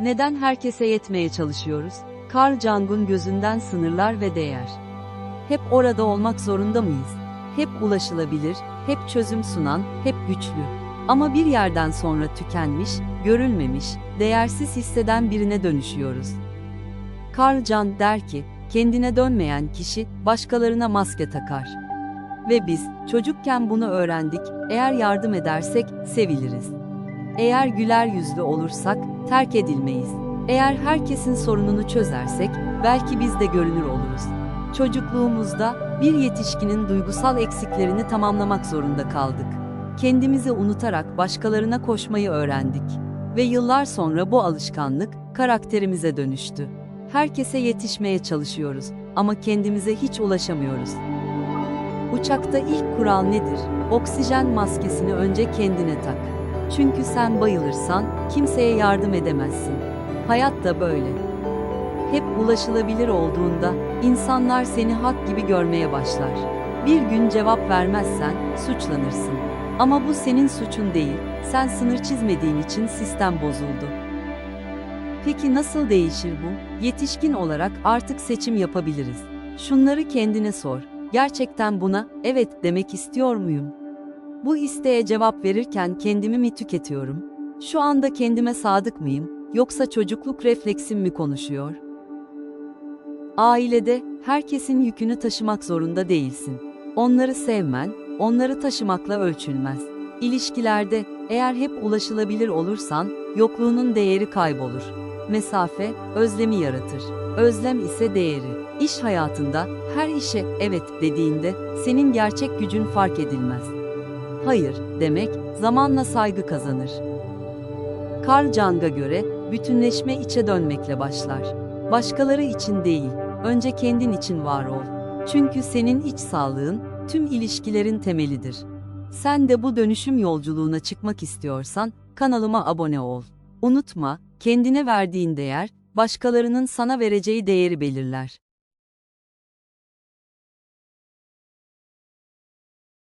Neden herkese yetmeye çalışıyoruz? Carl Jung'un gözünden sınırlar ve değer. Hep orada olmak zorunda mıyız? Hep ulaşılabilir, hep çözüm sunan, hep güçlü. Ama bir yerden sonra tükenmiş, görülmemiş, değersiz hisseden birine dönüşüyoruz. Carl Jung der ki, kendine dönmeyen kişi başkalarına maske takar. Ve biz çocukken bunu öğrendik. Eğer yardım edersek seviliriz. Eğer güler yüzlü olursak terk edilmeyiz. Eğer herkesin sorununu çözersek belki biz de görünür oluruz. Çocukluğumuzda bir yetişkinin duygusal eksiklerini tamamlamak zorunda kaldık. Kendimizi unutarak başkalarına koşmayı öğrendik ve yıllar sonra bu alışkanlık karakterimize dönüştü. Herkese yetişmeye çalışıyoruz ama kendimize hiç ulaşamıyoruz. Uçakta ilk kural nedir? Oksijen maskesini önce kendine tak. Çünkü sen bayılırsan kimseye yardım edemezsin. Hayat da böyle. Hep ulaşılabilir olduğunda insanlar seni hak gibi görmeye başlar. Bir gün cevap vermezsen suçlanırsın. Ama bu senin suçun değil. Sen sınır çizmediğin için sistem bozuldu. Peki nasıl değişir bu? Yetişkin olarak artık seçim yapabiliriz. Şunları kendine sor. Gerçekten buna evet demek istiyor muyum? Bu isteğe cevap verirken kendimi mi tüketiyorum? Şu anda kendime sadık mıyım yoksa çocukluk refleksim mi konuşuyor? Ailede herkesin yükünü taşımak zorunda değilsin. Onları sevmen, onları taşımakla ölçülmez. İlişkilerde eğer hep ulaşılabilir olursan yokluğunun değeri kaybolur. Mesafe özlemi yaratır. Özlem ise değeri. İş hayatında her işe evet dediğinde senin gerçek gücün fark edilmez. Hayır demek zamanla saygı kazanır. Carl Jung'a göre bütünleşme içe dönmekle başlar. Başkaları için değil, önce kendin için var ol. Çünkü senin iç sağlığın tüm ilişkilerin temelidir. Sen de bu dönüşüm yolculuğuna çıkmak istiyorsan kanalıma abone ol. Unutma, kendine verdiğin değer başkalarının sana vereceği değeri belirler.